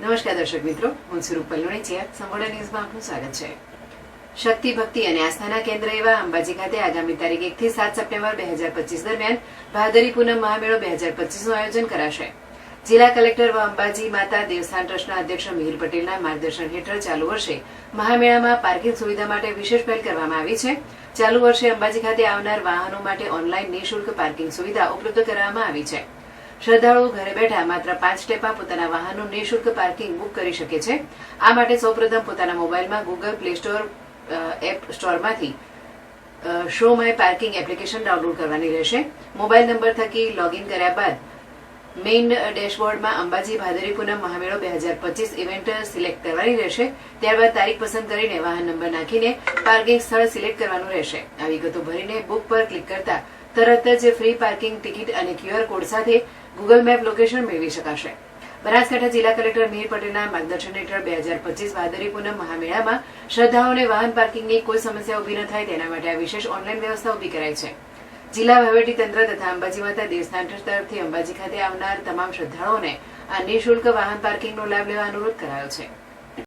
નમસ્કાર દર્શક મિત્રો, હું છું રૂપલ લુણીચિયા. ન્યૂઝમાં આપનું સ્વાગત છે. શક્તિ, ભક્તિ અને આસ્થાના કેન્દ્ર એવા અંબાજી ખાતે આગામી તારીખ એક થી સાત સપ્ટેમ્બર બે હજાર પચીસ દરમિયાન ભાદરી પૂનમ મહામેળો બે હજાર પચીસનું આયોજન કરાશે. જિલ્લા કલેક્ટર વ અંબાજી માતા દેવસ્થાન ટ્રસ્ટના અધ્યક્ષ મિહિર પટેલના માર્ગદર્શન હેઠળ ચાલુ વર્ષે મહામેળામાં પાર્કિંગ સુવિધા માટે વિશેષ પહેલ કરવામાં આવી છે. ચાલુ વર્ષે અંબાજી ખાતે આવનાર વાહનો માટે ઓનલાઈન નિઃશુલ્ક પાર્કિંગ સુવિધા ઉપલબ્ધ કરાવવામાં આવી છે. શ્રદ્ધાળુઓ ઘરે બેઠા માત્ર પાંચ સ્ટેપમાં પોતાના વાહનનું નિઃશુલ્ક પાર્કિંગ બુક કરી શકે છે. આ માટે સૌપ્રથમ પોતાના મોબાઈલમાં Google Play Store app સ્ટોરમાંથી show my parking application download કરવાની રહેશે. મોબાઈલ નંબર થકી લોગિન કર્યા બાદ મેઇન ડેશબોર્ડમાં અંબાજી ભાદરી પૂનમ મહામેળો બે હજાર પચીસ ઇવેન્ટ સિલેક્ટ કરવાની રહેશે. ત્યારબાદ તારીખ પસંદ કરીને વાહન નંબર નાખીને પાર્કિંગ સ્થળ સિલેક્ટ કરવાનું રહેશે. આ વિગતો ભરીને બુક પર ક્લિક કરતા તરત જ ફ્રી પાર્કિંગ ટિકિટ અને ક્યુઆર કોડ સાથે ગૂગલ મેપ લોકેશન મેળવી શકાશે. બનાસકાંઠા જિલ્લા કલેક્ટર મિહિર પટેલના માર્ગદર્શન હેઠળ બે હજાર પચીસ ભાદરી પૂનમ મહામેળામાં શ્રદ્ધાઓને વાહન પાર્કિંગની કોઈ સમસ્યા ઊભી ન થાય તેના માટે આ વિશેષ ઓનલાઈન વ્યવસ્થા ઊભી કરાઈ છે. જિલ્લા તંત્ર તથા અંબાજી માતા દેવસ્થાન ટ્રસ્ટ તરફથી અંબાજી ખાતે આવનાર તમામ શ્રદ્ધાળુઓને આ નિઃશુલ્ક વાહન પાર્કિંગનો લાભ લેવા અનુરોધ કરાયો છે.